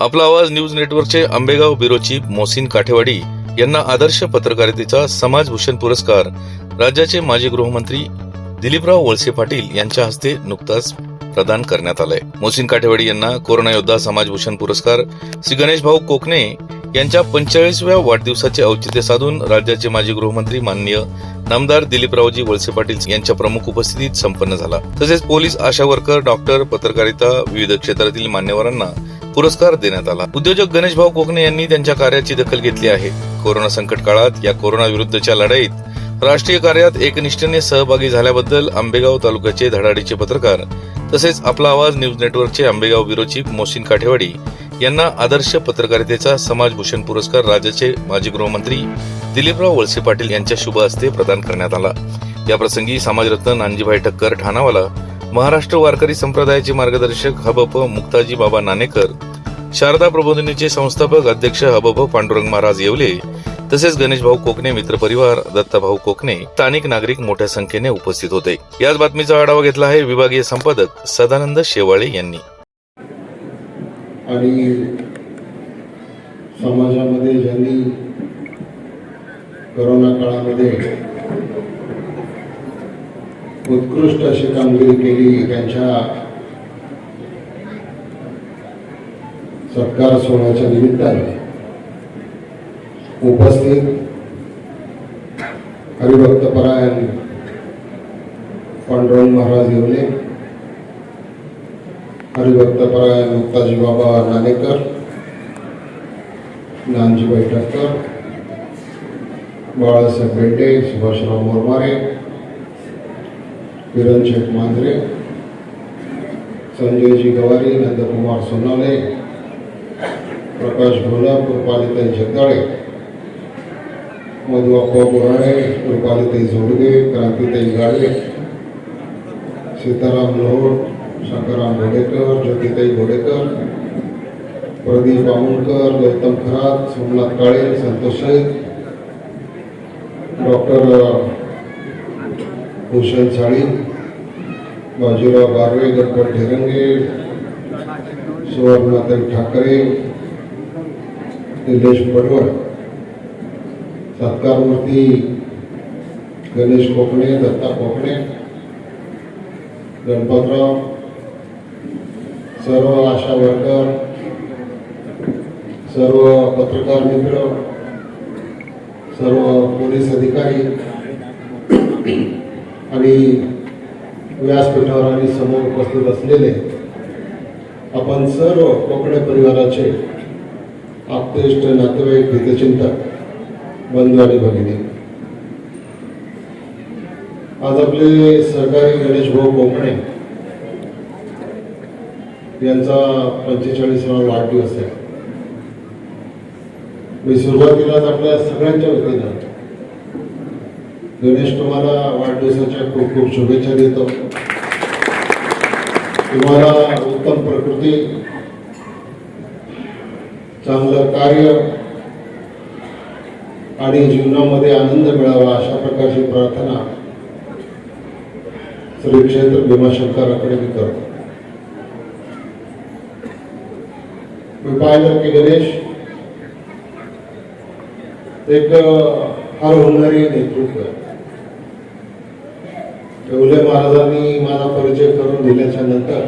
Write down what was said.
आपला आवाज न्यूज नेटवर्कचे आंबेगाव ब्युरो चीफ मोहसिन काठेवाडी यांना आदर्श पत्रकारितेचा समाजभूषण पुरस्कार. राज्याचे माजी गृहमंत्री दिलीपराव वळसे पाटील यांच्या हस्ते नुकताच प्रदान करण्यात आलाय. मोहसिन काठेवाडी यांना कोरोना योद्धा समाजभूषण पुरस्कार. श्री गणेश भाऊ कोकणे यांच्या पंचेचाळीसव्या वाढदिवसाचे औचित्य साधून राज्याचे माजी गृहमंत्री माननीय नामदार दिलीपरावजी वळसे पाटील यांच्या प्रमुख उपस्थितीत संपन्न झाला. तसेच पोलीस आशा वर्कर डॉक्टर पत्रकारिता विविध क्षेत्रातील मान्यवरांना पुरस्कार देण्यात आला. उद्योजक गणेश भाऊ कोकणे यांनी त्यांच्या कार्याची दखल घेतली आहे. कोरोना संकट काळात या कोरोना विरुद्धच्या लढाईत राष्ट्रीय कार्यात एकनिष्ठेने सहभागी झाल्याबद्दल आंबेगाव तालुक्याचे धडाडीचे पत्रकार तसेच आपला आवाज न्यूज नेटवर्कचे आंबेगाव ब्युरो मोसिन मोहसिन काठेवाडी यांना आदर्श पत्रकारितेचा समाजभूषण पुरस्कार राज्याचे माजी गृहमंत्री दिलीपराव वळसे पाटील यांच्या शुभ हस्ते प्रदान करण्यात आला. याप्रसंगी समाजरत्न नानजीभाई ठक्कर ठाणावाला महाराष्ट्र वारकरी संप्रदायाचे मार्गदर्शक हबप मुक्ताजी बाबा नाणेकर शारदा प्रबोधिनीचे संस्थापक अध्यक्ष हबप पांडुरंग महाराज येवले तसेच गणेश भाऊ कोकणे मित्रपरिवार दत्ताभाऊ कोकणे स्थानिक नागरिक मोठ्या संख्येने उपस्थित होते. याच बातमीचा आढावा घेतला आहे विभागीय संपादक सदानंद शेवाळे यांनी. आणि समाजामध्ये ज्यांनी करोना काळामध्ये उत्कृष्ट अशी कामगिरी केली त्यांच्या सत्कार सोहळ्याच्या निमित्ताने. उपस्थित हरिभक्तपरायण पांडुरंग महाराज येवले हरिभक्तपरायण मुक्ताजी बाबा नानेकर नानजीबाई बैठककर बाळासाहेब बेटे सुभाषराव मोरमारे किरण शेख मांजरे संजयजी गवारी नंदकुमार सोनाले प्रकाश घोलप रुपालीताई जगदाळे मधुआप्पा बोराळे रुपालीताई जोडगे क्रांतीताई गाडवे सीताराम लोहोड शंकरराम घोडेकर ज्योतिताई घोडेकर प्रदीप आमुलकर गौतम खरात सोमनाथ काळे संतोष शेख डॉक्टर भूषण साळी बाजीराव बारवे गणपत ढेरंगे सुवर्णाताई ठाकरे निलेश पडवळ सत्कारमूर्ती गणेश कोकणे दत्ता कोकणे गणपतराव सर्व आशा वर्कर सर्व पत्रकार मित्र सर्व पोलीस अधिकारी आणि व्यासपीठावर आणि समोर उपस्थित असलेले आपण सर्व कोकणे परिवाराचे आप्तेष्ट नातेवाईक हितचिंतक बंधू आणि भगिनी आज आपले सरकारी गणेश भाऊ कोकणे यांचा पंचेचाळीसवा वाढदिवस आहे. मी सुरुवातीलाच आपल्या सगळ्यांच्या वतीनं गणेश तुम्हाला वाढदिवसाच्या खूप खूप शुभेच्छा देतो. तुम्हाला उत्तम प्रकृती चांगलं कार्य आणि जीवनामध्ये आनंद मिळावा अशा प्रकारची प्रार्थना श्री क्षेत्र भीमाशंकराकडे मी करतो. मी पाहिलं की गणेश एक फार होणारी नेतृत्व आहे. येवले महाराजांनी माझा परिचय करून दिल्याच्या नंतर